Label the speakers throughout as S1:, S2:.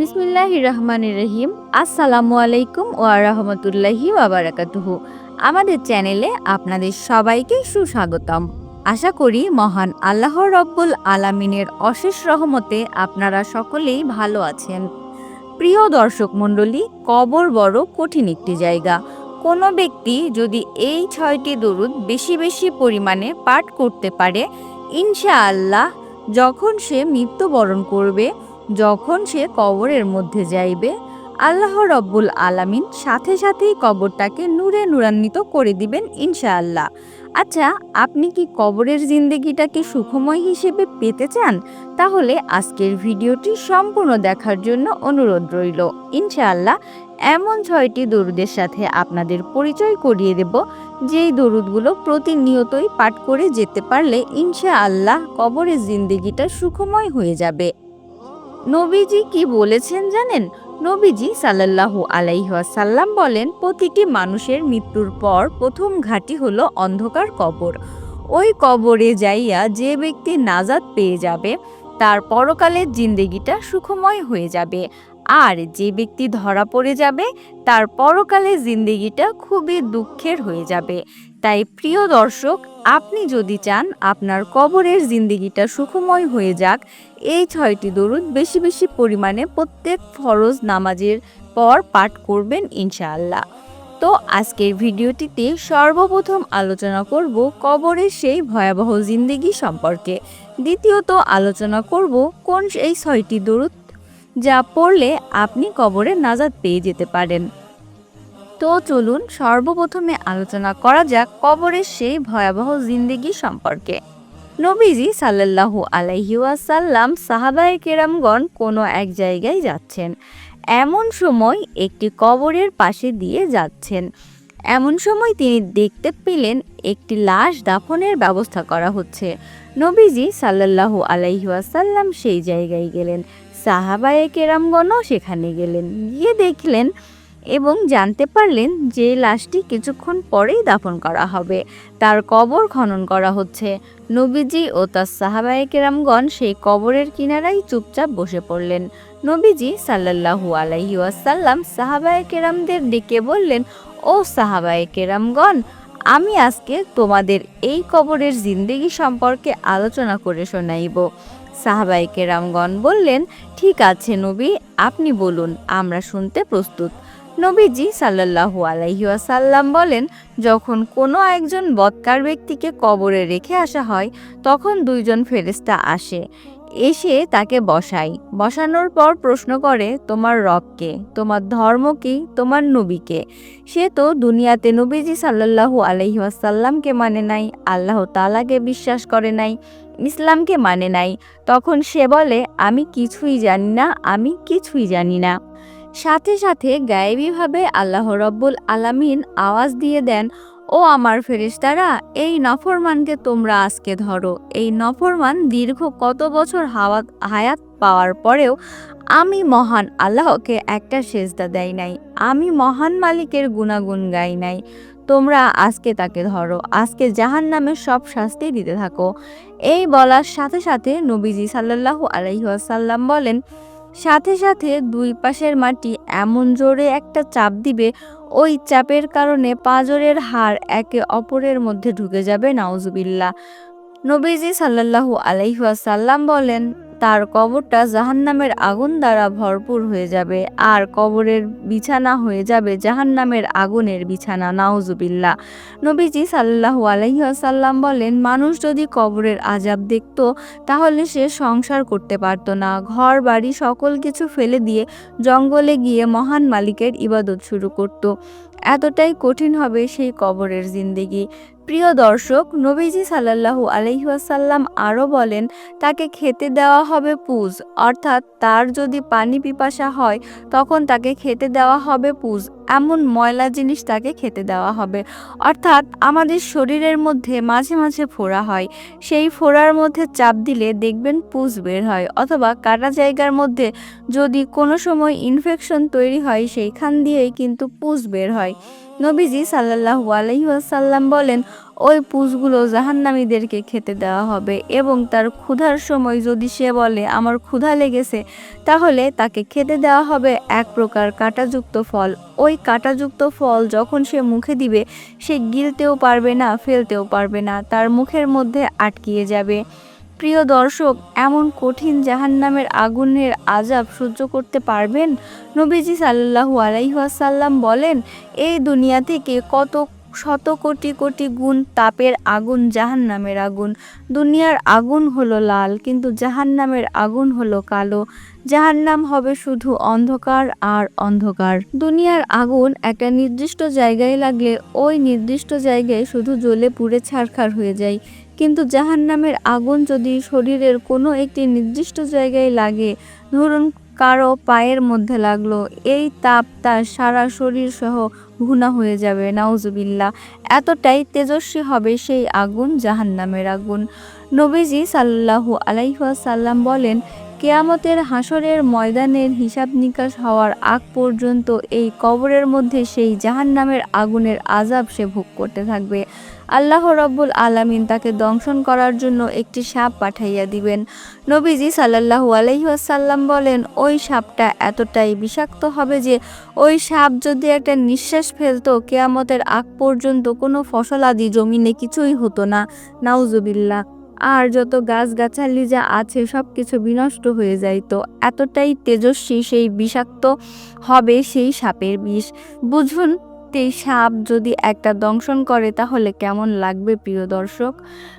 S1: বিসমিল্লাহ রহমান রহিম আসসালামু আলাইকুম ও রহমতুল্লাহি ওয়াবারাকাতুহু আমাদের চ্যানেলে আপনাদের সবাইকে সুস্বাগতম। আশা করি মহান আল্লাহ রব্বুল আলামিনের অশেষ রহমতে আপনারা সকলেই ভালো আছেন। প্রিয় দর্শক মণ্ডলী, কবর বড় কঠিন একটি জায়গা। কোনো ব্যক্তি যদি এই ছয়টি দরুদ বেশি বেশি পরিমাণে পাঠ করতে পারে, ইনশাআল্লাহ যখন সে মৃত্যুবরণ করবে যখন সে কবরের মধ্যে যাইবে, আল্লাহ রব্বুল আলামিন সাথে সাথেই কবরটাকে নূরে নূরান্বিত করে দিবেন ইনশাআল্লাহ। আচ্ছা আপনি কি কবরের জিন্দেগিটাকে সুখময় হিসেবে পেতে চান? তাহলে আজকের ভিডিওটি সম্পূর্ণ দেখার জন্য অনুরোধ রইল। ইনশাআল্লাহ, এমন ছয়টি দরুদের সাথে আপনাদের পরিচয় করিয়ে দেব, যেই দরুদগুলো প্রতিনিয়তই পাঠ করে যেতে পারলে ইনশাআল্লাহ কবরের জিন্দেগিটা সুখময় হয়ে যাবে। নবীজি কি বলেছেন জানেন? নবীজি সাল্লাল্লাহু আলাইহাসাল্লাম বলেন, প্রতিটি মানুষের মৃত্যুর পর প্রথম ঘাটি হলো অন্ধকার কবর। ওই কবরে যাইয়া যে ব্যক্তি নাজাদ পেয়ে যাবে, তার পরকালের জিন্দেগিটা সুখময় হয়ে যাবে। আর যে ব্যক্তি ধরা পড়ে যাবে, তার পরকালের জিন্দেগিটা খুবই দুঃখের হয়ে যাবে। তাই প্রিয় দর্শক, আপনি যদি চান আপনার কবরের জিন্দেগিটা সুখময় হয়ে যাক, এই ছয়টি দরুদ বেশি বেশি পরিমাণে প্রত্যেক ফরজ নামাজের পর পাঠ করবেন ইনশাআল্লাহ। তো আজকের ভিডিওটিতে সর্বপ্রথম আলোচনা করব কবরের সেই ভয়াবহ জিন্দেগি সম্পর্কে। দ্বিতীয়ত আলোচনা করব কোন এই ছয়টি দরুদ যা পড়লে আপনি কবরে নাজাদ পেয়ে যেতে পারেন। তো চলুন সর্বপ্রথমে আলোচনা করা যাক কবরের সেই ভয়াবহ জিন্দেগি সম্পর্কে। নবীজি সাল্লাল্লাহু আলাইহি ওয়াসাল্লাম সাহাবায়ে কেরামগণ কোনো এক জায়গায় যাচ্ছেন। এমন সময় একটি কবরের পাশে দিয়ে যাচ্ছেন। এমন সময় তিনি দেখতে পেলেন একটি লাশ দাফনের ব্যবস্থা করা হচ্ছে। নবীজি সাল্লাল্লাহু আলাইহিয়াসাল্লাম সেই জায়গায় গেলেন। সাহাবায়ে কেরামগণও সেখানে গেলেন। গিয়ে দেখলেন এবং জানতে পারলেন যে লাশটি কিছুক্ষণ পরেই দাফন করা হবে। তার কবর খনন করা হচ্ছে। নবীজি ও তার সাহাবায়ে কেরামগণ সেই কবরের কিনারাই চুপচাপ বসে পড়লেন। নবীজি সাল্লাল্লাহু আলাইহি ওয়াসাল্লাম সাহাবায়ে কেরামদের ডেকে বললেন, ও সাহাবায়ে কেরামগণ আমি আজকে তোমাদের এই কবরের জিন্দেগি সম্পর্কে আলোচনা করে শোনাইব। সাহাবায়ে কেরামগণ বললেন, ঠিক আছে নবী, আপনি বলুন, আমরা শুনতে প্রস্তুত। নবীজি সাল্লাল্লাহু আলাইহি ওয়াসাল্লাম বলেন, যখন কোনো একজন বৎকার ব্যক্তিকে কবরে রেখে আসা হয়, তখন দুইজন ফেরেস্তা আসে। এসে তাকে বসাই। বসানোর পর প্রশ্ন করে, তোমার রবকে? তোমার ধর্ম কি? তোমার নবীকে সে তো দুনিয়াতে নবীজি সাল্লাল্লাহু আলাইহি ওয়াসাল্লামকে মানে নাই, আল্লাহ তালাকে বিশ্বাস করে নাই, ইসলামকে মানে নাই। তখন সে বলে, আমি কিছুই জানি না, আমি কিছুই জানি না। সাথে সাথে গায়েবীভাবে আল্লাহ রব্বুল আলামিন আওয়াজ দিয়ে দেন, ও আমার ফেরেশতারা, এই নফরমানকে তোমরা আজকে ধরো। এই নফরমান দীর্ঘ কত বছর হাওয়াত, হায়াত পাওয়ার পরেও আমি মহান আল্লাহকে একটা সেজদা দেয় নাই। আমি মহান মালিকের গুণাগুণ গাই নাই। তোমরা আজকে তাকে ধরো। আজকে জাহান নামের সব শাস্তি দিতে থাকো। এই বলার সাথে সাথে নবীজি সাল্লাল্লাহু আলাইহাসাল্লাম বলেন সাথে সাথে দুই পাশের মাটি এমন জোরে একটা চাপ দিবে, ওই চাপের কারণে পাঁজরের হাড় একে অপরের মধ্যে ঢুকে যাবে নাউজুবিল্লা নবীজি সাল্লাল্লাহু আলাইহাসাল্লাম বলেন তার কবরটা জাহান্নামের আগুন দ্বারা ভরপুর হয়ে যাবে। আর কবরের বিছানা হয়ে যাবে জাহান্নামের আগুনের বিছানা। নাউজুবিল্লা নবীজি সাল্লাহু আলহিহাসাল্লাম বলেন, মানুষ যদি কবরের আজাব দেখত, তাহলে সে সংসার করতে পারত না। ঘর বাড়ি সকল কিছু ফেলে দিয়ে জঙ্গলে গিয়ে মহান মালিকের ইবাদত শুরু করত। এতটাই কঠিন হবে সেই কবরের জিন্দেগি। প্রিয় দর্শক, নবীজি সাল্লাল্লাহু আলহিহাসাল্লাম আরও বলেন, তাকে খেতে দেওয়া হবে পুজ, অর্থাৎ তার যদি পানি পিপাসা হয়, তখন তাকে খেতে দেওয়া হবে পুজ, এমন ময়লা জিনিস তাকে খেতে দেওয়া হবে। অর্থাৎ আমাদের শরীরের মধ্যে মাঝে মাঝে ফোড়া হয়, সেই ফোড়ার মধ্যে চাপ দিলে দেখবেন পুজ বের হয়, অথবা কাটা জায়গার মধ্যে যদি কোনো সময় ইনফেকশন তৈরি হয়, সেইখান দিয়েই কিন্তু পুজ বের হয়। নবীজি সাল্লাল্লাহু আলাইহি ওয়াসাল্লাম বলেন, ওই পুষগুলো জাহান্নামীদেরকে খেতে দেওয়া হবে এবং তার ক্ষুধার সময় যদি সে বলে, আমার ক্ষুধা লেগেছে তাহলে তাকে খেতে দেওয়া হবে এক প্রকার কাঁটাযুক্ত ফল। ওই কাঁটাযুক্ত ফল যখন সে মুখে দিবে, সে গিলতেও পারবে না, ফেলতেও পারবে না, তার মুখের মধ্যে আটকিয়ে যাবে। প্রিয় দর্শক, এমন কঠিন জাহান্নামের আগুনের আজাব সহ্য করতে পারবেন? নবীজি সাল্লাল্লাহু আলাইহাসাল্লাম বলেন, এই দুনিয়া থেকে কত শত কোটি কোটি গুণ তাপের আগুন জাহান্নামের আগুন। দুনিয়ার আগুন হলো লাল, কিন্তু জাহান্নামের আগুন হলো কালো। জাহান নাম হবে শুধু অন্ধকার আর অন্ধকার। দুনিয়ার আগুন একটা নির্দিষ্ট জায়গায় লাগলে ওই নির্দিষ্ট জায়গায় শুধু জ্বলে পুড়ে ছারখার হয়ে যায়। কিন্তু জাহান্নামের আগুন যদি শরীরের কোনো একটি নির্দিষ্ট জায়গায় লাগে, ধরুন কারও পায়ের মধ্যে লাগল, এই তাপ তার সারা শরীর সহ ভুনা হয়ে যাবে নাউজুবিল্লা এতটাই তেজস্বী হবে সেই আগুন, জাহান্নামের আগুন। নবীজি সাল্লাহু আলাইহাসাল্লাম বলেন, কেয়ামতের হাসরের ময়দানের হিসাব নিকাশ হওয়ার আগ পর্যন্ত এই কবরের মধ্যে সেই জাহান্নামের আগুনের আজাব সে ভোগ করতে থাকবে। আল্লাহ রব্বুল আলামিন তাকে দংশন করার জন্য একটি সাপ পাঠাইয়া দিবেন। নবীজি সাল্লাহু আলহিহাসাল্লাম বলেন, ওই সাপটা এতটাই বিষাক্ত হবে যে, ওই সাপ যদি একটা নিঃশ্বাস ফেলতো, কেয়ামতের আগ পর্যন্ত কোনো ফসলাদি জমিনে কিছুই হতো না। নাউজুবিল্লা আর যত গাছগাছালি যা আছে সব কিছু বিনষ্ট হয়ে যাইতো এতটাই তেজস্বী সেই বিষাক্ত হবে সেই সাপের বিষ। বুঝুন এই সাপ যদি একটা দংশন করে, তাহলে কেমন লাগবে প্রিয় দর্শক?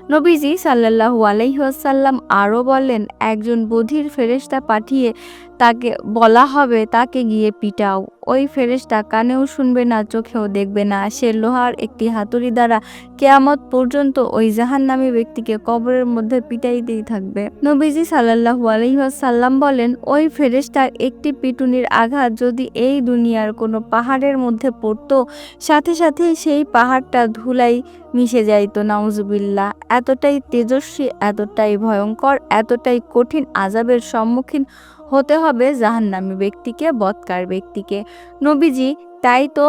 S1: নবীজি সাল্লাহু আলাইহাসাল্লাম আরও বলেন, একজন বধির ফেরেস্তা পাঠিয়ে তাকে বলা হবে, তাকে গিয়ে পিটাও। ওই ফেরেস্তা কানেও শুনবে না, চোখেও দেখবে না। সে লোহার একটি হাতুড়ি দ্বারা কেয়ামত পর্যন্ত ওই জাহান্নামী ব্যক্তিকে কবরের মধ্যে পিটাইতেই থাকবে। নবীজি সাল্লাহু আলহিহাসাল্লাম বলেন, ওই ফেরেস্তার একটি পিটুনির আঘাত যদি এই দুনিয়ার কোনো পাহাড়ের মধ্যে পড়তো, সাথে সাথে সেই পাহাড়টা ধুলাই মিশে যাইত নাউজুবিল্লা এতটাই তেজস্বী, এতটাই ভয়ঙ্কর, এতটাই কঠিন আজাবের সম্মুখীন হতে হবে জাহান্নামী ব্যক্তিকে, বৎকার ব্যক্তিকে। নবীজি, তাই তো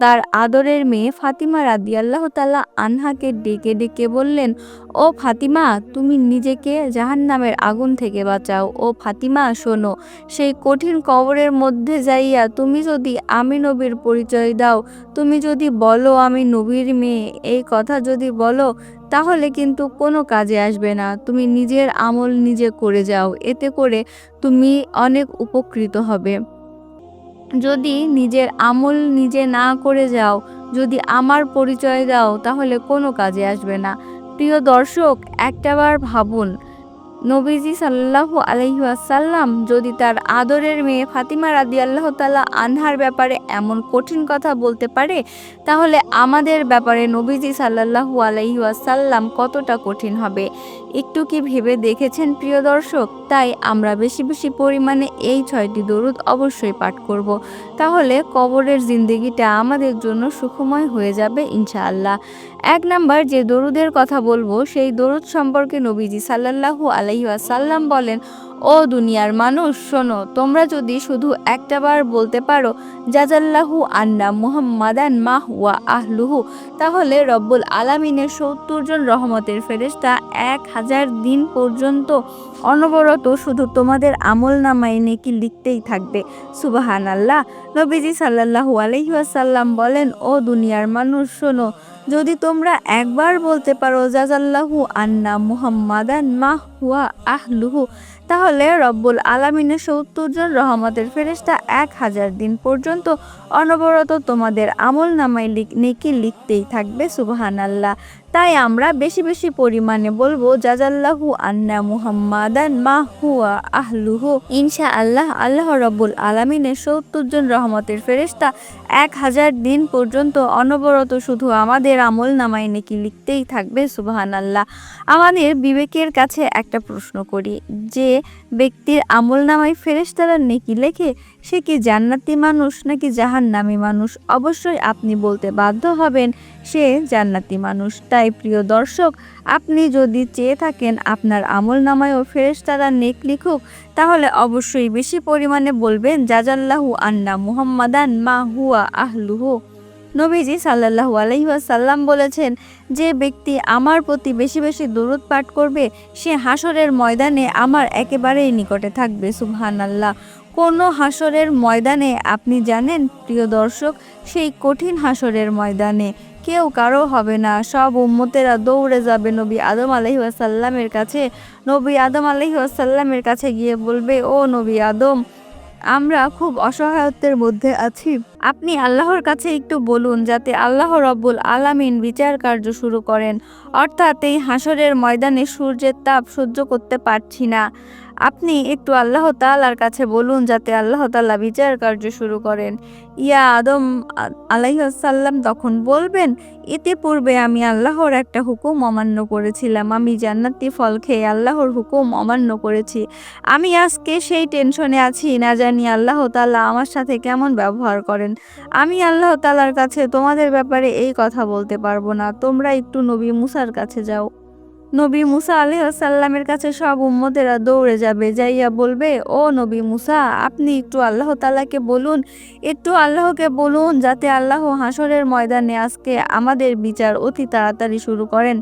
S1: তার আদরের মেয়ে ফাতিমা রাদি আল্লাহ তালা আনহাকে ডেকে ডেকে বললেন, ও ফাতিমা, তুমি নিজেকে জাহান্নামের আগুন থেকে বাঁচাও। ও ফাতিমা, শোনো, সেই কঠিন কবরের মধ্যে যাইয়া তুমি যদি আমি নবীর পরিচয় দাও, তুমি যদি বলো আমি নবীর মেয়ে, এই কথা যদি বলো, তাহলে কিন্তু কোনো কাজে আসবে না। তুমি নিজের আমল নিজে করে যাও, এতে করে তুমি অনেক উপকৃত হবে। যদি নিজের আমল নিজে না করে যাও, যদি আমার পরিচয় দাও, তাহলে কোনো কাজে আসবে না। প্রিয় দর্শক, একটাবার ভাবুন নবীজি সাল্লাহু আলহিহাসাল্লাম যদি তার আদরের মেয়ে ফাতিমা রাদি আল্লাহ তালা আনহার ব্যাপারে এমন কঠিন কথা বলতে পারে, তাহলে আমাদের ব্যাপারে নবীজি সাল্লাহু আলহিহাসাল্লাম কতটা কঠিন হবে? একটু কি ভেবে দেখেছেন প্রিয় দর্শক? তাই আমরা বেশি বেশি পরিমাণে এই ছয়টি দরুদ অবশ্যই পাঠ করব। তাহলে কবরের জিন্দগিটা আমাদের জন্য সুখময় হয়ে যাবে ইনশাআল্লাহ। এক নাম্বার যে দরুদের কথা বলব, সেই দরুদ সম্পর্কে নবীজি সাল্লাহু আলাইসাল্লাম বলেন, ও দুনিয়ার মানুষ, শোনো, তোমরা যদি শুধু একটাবার বলতে পারো, জাজাল্লাহু আন্না মুহাম্মাদান মাহ ওয়া আহলুহু, তাহলে রব্বুল আলামিনের সত্তর জন রহমতের ফেরেস্তা এক হাজার দিন পর্যন্ত অনবরত শুধু তোমাদের আমল নামায় নেকি লিখতেই থাকবে। সুবাহান আল্লাহ নবীজি সাল্লাহু আলহিহাসাল্লাম বলেন, ও দুনিয়ার মানুষ, শোনো যদি তোমরা একবার বলতে পারো, জাজাল্লাহু আন্না মুহাম্মাদান মাহ হুয়া আহলুহু, তাহলে রব্বুল আলমিনের সত্তর জন রহমতের ফেরেস্তা এক হাজার দিন পর্যন্ত অনবরত তোমাদের আমল নামায় নেকি লিখতেই থাকবে সুবাহান আল্লাহ তাই আমরা বেশি বেশি পরিমাণে বলব, জাজাল্লাহু আন্না মুহাম্মাদান মা হুয়া আহলুহু। ইনশা আল্লাহ আল্লাহ রব্বুল আলমিনের সত্তর জন রহমতের ফেরেস্তা এক হাজার দিন পর্যন্ত অনবরত শুধু আমাদের আমল নামায় নেকি লিখতেই থাকবে সুবাহান আল্লাহ আমাদের বিবেকের কাছে একটা প্রশ্ন করি, যে ব্যক্তির আমল নামায় ফেরেস্তারা নেকি লেখে সে কি জান্নাতি মানুষ নাকি জাহান্নামী মানুষ? অবশ্যই আপনি বলতে বাধ্য হবেন, সে জান্নাতি মানুষ। তাই প্রিয় দর্শক, আপনি যদি চেয়ে থাকেন আপনার আমল নামায়ও ফেরেশতারা নেক লিখুক, তাহলে অবশ্যই বেশি পরিমাণে বলবেন, জাজাল্লাহু আন্না মুহাম্মাদান মা হুয়া আহলুহু। নবীজি সাল্লাল্লাহু আলাইহি ওয়াসাল্লাম বলেছেন, যে ব্যক্তি আমার প্রতি বেশি বেশি দরুদ পাঠ করবে, সে হাসরের ময়দানে আমার একেবারেই নিকটে থাকবে, সুবহানাল্লাহ। কোনো হাসরের ময়দানে? আপনি জানেন, প্রিয় দর্শক, সেই কঠিন হাসরের ময়দানে কেউ কারও হবে না। সব উম্মতেরা দৌড়ে যাবে নবী আদম আলহি আসাল্লামের কাছে। নবী আদম আলহি আসাল্লামের কাছে গিয়ে বলবে, ও নবী আদম, আমরা খুব অসহায়ত্বের মধ্যে আছি। আপনি আল্লাহর কাছে একটু বলুন, যাতে আল্লাহ রব্বুল আলামিন বিচার কার্য শুরু করেন। অর্থাৎ এই হাসরের ময়দানে সূর্যের তাপ সহ্য করতে পারছি না। আপনি একটু আল্লাহ তাআলার কাছে বলুন যাতে আল্লাহ তাআলা বিচার কার্য শুরু করেন। ইয়া আদম আলাইসাল্লাম তখন বলবেন ইতিপূর্বে আমি আল্লাহর একটা হুকুম অমান্য করেছিলাম। আমি জান্নাতি ফল খেয়ে আল্লাহর হুকুম অমান্য করেছি। আমি আজকে সেই টেনশনে আছি, না জানি আল্লাহ তাআলা আমার সাথে কেমন ব্যবহার করেন। আমি আল্লাহ তাআলার কাছে তোমাদের ব্যাপারে এই কথা বলতে পারব না। তোমরা একটু নবী মুসার কাছে যাও। নবী মুসা আলহাসাল্লামের কাছে সব উম্মতেরা দৌড়ে যাবে, যাইয়া বলবে, ও নবী মুসা, আপনি একটু আল্লাহ তালাকে বলুন, একটু আল্লাহকে বলুন যাতে আল্লাহ হাসরের ময়দানে আজকে আমাদের বিচার অতি তাড়াতাড়ি শুরু করেন।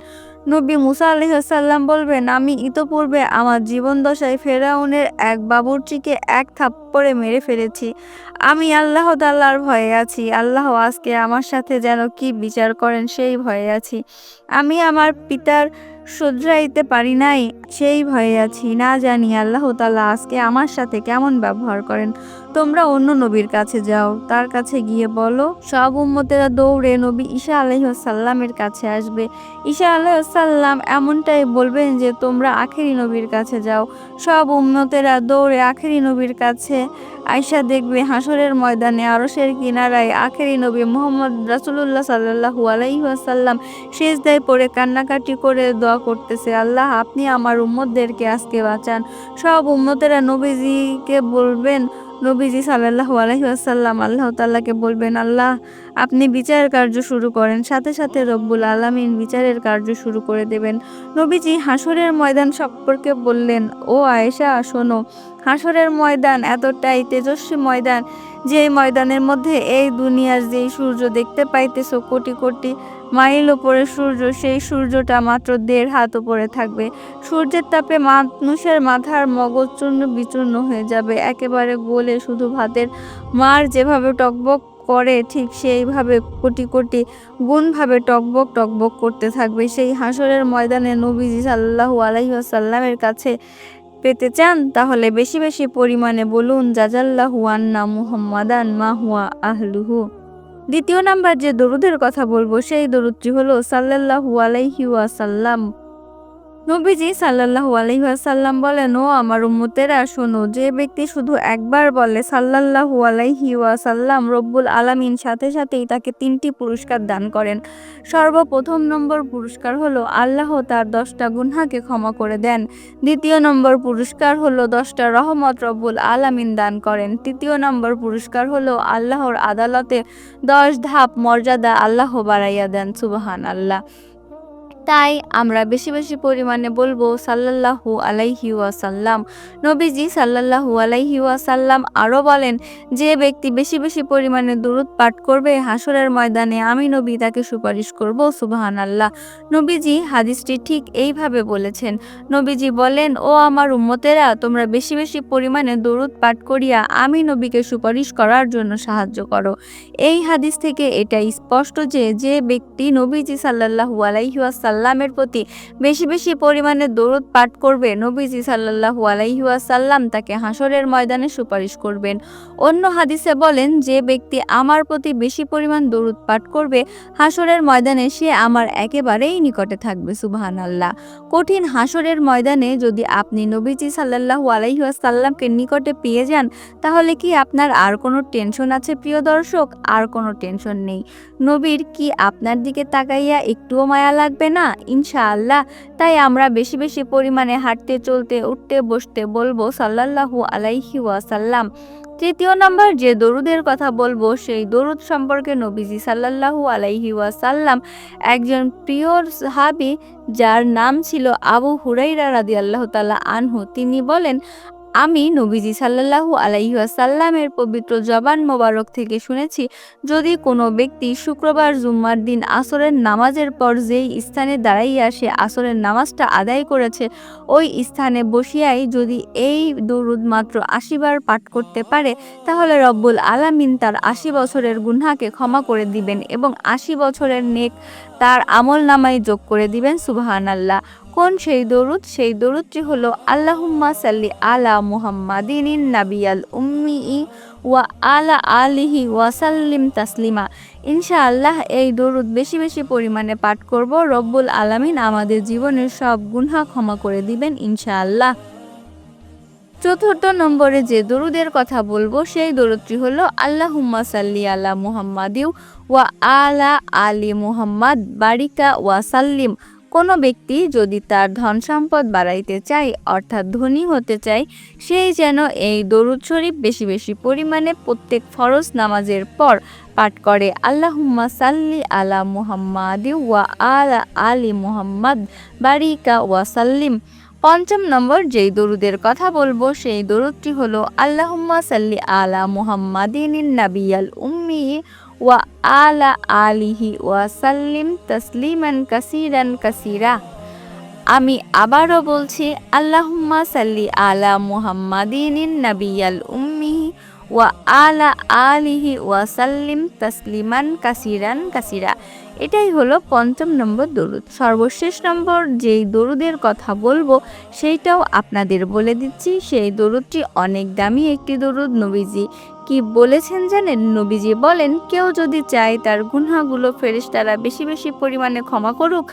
S1: নবী মুসা আলহাসাল্লাম বলবেন, আমি ইতোপূর্বে আমার জীবন দশায় ফেরাউনের এক বাবুর্চিকে এক থাপ্পড়ে মেরে ফেলেছি। আমি আল্লাহ তাল্লার ভয়ে আছি, আল্লাহ আজকে আমার সাথে যেন কি বিচার করেন সেই ভয়ে আছি। আমি আমার পিতার শুধরাইতে পারি নাই, সেই ভয়ে আছি। না জানি আল্লাহ তাল্লাহ আজকে আমার সাথে কেমন ব্যবহার করেন। তোমরা অন্য নবীর কাছে যাও, তার কাছে গিয়ে বলো, সব উম্মতেরা দৌড়ে নবী ঈশা আলহ্লামের কাছে আসবে। ঈশা আলহ্লাম এমনটাই বলবেন যে, তোমরা আখেরি নবীর কাছে যাও। সব উম্মতেরা দৌড়ে আখেরি নবীর কাছে আয়সা দেখবে হাসরের ময়দানে আরসের কিনারায় আখেরি নবী মোহাম্মদ রাসুল্লাহ সাল্লাহু আলাইসাল্লাম শেষ দায় পড়ে কান্নাকাটি করে দোয়া করতেছে, আল্লাহ, আপনি আমার উম্মতদেরকে আজকে বাঁচান। সব উম্মতেরা নবীজিকে বলবেন নবীজি সাল্লাহু আলহিহাসাল্লাম আল্লাহ তাল্লাহকে বলবেন, আল্লাহ, আপনি বিচার কার্য শুরু করেন, সাথে সাথে রব্বুল আলমিন বিচারের কার্য শুরু করে দেবেন। নবীজি হাসরের ময়দান সম্পর্কে বললেন, ও আয়েশা, শোনো হাসরের ময়দান এতটাই তেজস্বী ময়দান যে ময়দানের মধ্যে এই দুনিয়ার যেই সূর্য দেখতে পাইতেছো কোটি কোটি মাইল ওপরে সূর্য, সেই সূর্যটা মাত্র দেড় হাত ওপরে থাকবে। সূর্যের তাপে মানুষের মাথার মগজ চূর্ণ বিচূর্ণ হয়ে যাবে। একেবারে গোলে শুধু ভাতের মার যেভাবে টকবক করে, ঠিক সেইভাবে কোটি কোটি গুণভাবে টকবক টকবক করতে থাকবে। সেই হাসরের ময়দানে নবীজি সাল্লাহু আলাইসাল্লামের কাছে পেতে চান, তাহলে বেশি বেশি পরিমাণে বলুন, জাজাল্লাহু আন্না মুহাম্মাদান, মা হুয়া আহলুহু? দ্বিতীয় নাম্বার যে দরুদের কথা বলব সেই দরুদটি হলো সাল্লাহু আলাইহি ওয়াসাল্লাম। নবীজি সাল্লাল্লাহু আলাইহি ওয়াসাল্লাম বলেন, ও আমার উম্মতেরা, শোনো, যে ব্যক্তি শুধু একবার বলে সাল্লাল্লাহু আলাইহি ওয়াসাল্লাম রব্বুল আলামিন, সাথে সাথেই তাকে তিনটি পুরস্কার দান করেন। সর্বপ্রথম নম্বর পুরস্কার হলো আল্লাহ তার দশটা গুনহাকে ক্ষমা করে দেন। দ্বিতীয় নম্বর পুরস্কার হলো দশটা রহমত রব্বুল আলামিন দান করেন। তৃতীয় নম্বর পুরস্কার হলো আল্লাহর আদালতে দশ ধাপ মর্যাদা আল্লাহ বাড়াইয়া দেন। সুবাহান আল্লাহ তাই আমরা বেশি বেশি পরিমাণে বলব সাল্লাল্লাহু আলাইহি ওয়াসাল্লাম। নবীজি সাল্লাল্লাহু আলাইহি ওয়াসাল্লাম আরও বলেন, যে ব্যক্তি বেশি বেশি পরিমাণে দূরত পাঠ করবে হাসরের ময়দানে আমি নবী তাকে সুপারিশ করব সুবাহান আল্লাহ নবীজি হাদিসটি ঠিক এইভাবে বলেছেন। নবীজি বলেন, ও আমার উম্মতেরা, তোমরা বেশি বেশি পরিমাণে দরুদ পাঠ করিয়া আমি নবীকে সুপারিশ করার জন্য সাহায্য করো। এই হাদিস থেকে এটা স্পষ্ট যে যে ব্যক্তি নবীজি সাল্লাল্লাহু আলাইহি ওয়াসাল্লাম সাল্লামের প্রতি বেশি বেশি পরিমাণে দরুদ পাঠ করবে নবীজি সাল্লাহু আলাইহুয়াসাল্লাম তাকে হাসরের ময়দানে সুপারিশ করবেন। অন্য হাদিসে বলেন, যে ব্যক্তি আমার প্রতি বেশি পরিমাণ দরুদ পাঠ করবে হাসরের ময়দানে সে আমার একেবারেই নিকটে থাকবে সুবাহান আল্লাহ কঠিন হাসরের ময়দানে যদি আপনি নবীজি সাল্লাহু আলাইহুয়াসাল্লামকে নিকটে পেয়ে যান, তাহলে কি আপনার আর কোনো টেনশন আছে প্রিয় দর্শক? আর কোনো টেনশন নেই। নবীর কি আপনার দিকে তাকাইয়া একটুও মায়া লাগবে না? ইনশাআল্লাহ। তাই আমরা বেশি বেশি পরিমাণে হাঁটতে, চলতে, উঠতে, বসতে বলব সাল্লাল্লাহু আলাইহি ওয়াসাল্লাম। তৃতীয় নম্বর যে দরুদের কথা বলব সেই দরুদ সম্পর্কে নবীজি সাল্লাল্লাহু আলাইহি ওয়াসাল্লাম একজন প্রিয় সাহাবি যার নাম ছিল আবু হুরাইরা রাদি আল্লাহ তালা আনহু। তিনি বলেন আমি নবীজি সাল্লাল্লাহু আলাইহি ওয়াসাল্লামের পবিত্র জবান মোবারক থেকে শুনেছি, যদি কোনো ব্যক্তি শুক্রবার জুম্মার দিন আসরের নামাজের পর যেই স্থানে দাঁড়াইয়া সে আসরের নামাজটা আদায় করেছে, ওই স্থানে বসিয়াই যদি এই দরুদ মাত্র আশিবার পাঠ করতে পারে, তাহলে রব্বুল আলামিন তার আশি বছরের গুনহাকে ক্ষমা করে দিবেন এবং আশি বছরের নেক তার আমল নামায় যোগ করে দিবেন সুবাহান আল্লাহ কোন সেই দরুদ? সেই দরুদটি হলো, আল্লাহুম্মা সাল্লি আলা মুহাম্মাদিন নাবিয়াল উম্মি ই ওয়া আলা আলিহি ওয়াসাল্লিম তাসলিমা। ইনশাআল্লাহ এই দরুদ বেশি বেশি পরিমাণে পাঠ করব। রব্বুল আলামিন আমাদের জীবনের সব গুনহা ক্ষমা করে দিবেন, ইনশাআল্লাহ। চতুর্থ নম্বরে যে দরুদের কথা বলব, সেই দরুদটি হলো, আল্লাহুম্মা সাল্লি আলা মুহাম্মাদিউ ওয়া আলা আলী মুহাম্মাদ, বারিকা ওয়া সাল্লিম। কোনো ব্যক্তি যদি তার ধন সম্পদ বাড়াইতে চায়, অর্থাৎ ধনী হতে চায়, সেই যেন এই দরুদ শরীফ বেশি বেশি পরিমাণে প্রত্যেক ফরজ নামাজের পর পাঠ করে, আল্লাহুম্মা সাল্লি আলা মুহাম্মাদি ওয়া আলা আলী মুহাম্মাদ, বারিকা ওয়া সাল্লিম। পঞ্চম নম্বর, যেই দরুদের কথা বলব, সেই দরুদটি হলো, আল্লাহুম্মা সাল্লি আলা মুহাম্মাদিন নাবিয়াল উম্মি ওয়া আলা আলিহি ওয়া সাল্লিম তসলিমান কাসিরান কাসিরা। আমি আবারও বলছি, আল্লাহুম্মা সাল্লি আলা মুহাম্মাদিন নাবিয়াল উম্মি ওয়া আলা আলিহি ওয়া সাল্লিম তসলিমান কাসিরান কাসিরা এটাই হলো পঞ্চম নম্বর দরুদ। সর্বশেষ নম্বর যেই দরুদের কথা বলব, সেইটাও আপনাদের বলে দিচ্ছি। সেই দরুদটি অনেক দামি একটি দরুদ, নবীজি কি বলেছেন জানেন? নবীজি বলেন, কেউ যদি চায় তার গুনহাগুলো ফেরেশতারা বেশি বেশি পরিমাণে ক্ষমা করুক,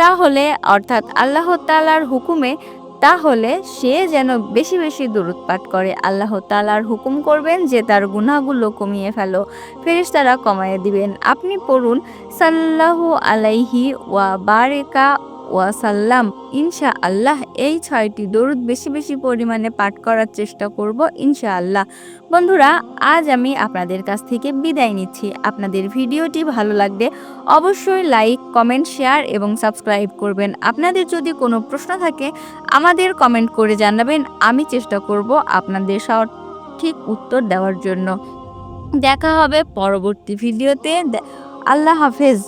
S1: তাহলে অর্থাৎ আল্লাহ তালার হুকুমে তাহলে সে যেন বেশি বেশি পাঠ করে। আল্লাহ তালার হুকুম করবেন যে তার গুনাহগুলো কমিয়ে ফেলো। ফেরেশতারা কমায় দিবেন। আপনি পড়ুন সাল্লাহ আলাইহি ওয়া বারেকা ওয়াসাল্লাম ইনশা আল্লাহ এই ছয়টি দরুদ বেশি বেশি পরিমাণে পাঠ করার চেষ্টা করব ইনশা আল্লাহ বন্ধুরা, আজ আমি আপনাদের কাছ থেকে বিদায় নিচ্ছি। আপনাদের ভিডিওটি ভালো লাগলে অবশ্যই লাইক, কমেন্ট, শেয়ার এবং সাবস্ক্রাইব করবেন। আপনাদের যদি কোনো প্রশ্ন থাকে, আমাদের কমেন্ট করে জানাবেন। আমি চেষ্টা করব আপনাদের সঠিক উত্তর দেওয়ার জন্য। দেখা হবে পরবর্তী ভিডিওতে। আল্লাহ হাফেজ।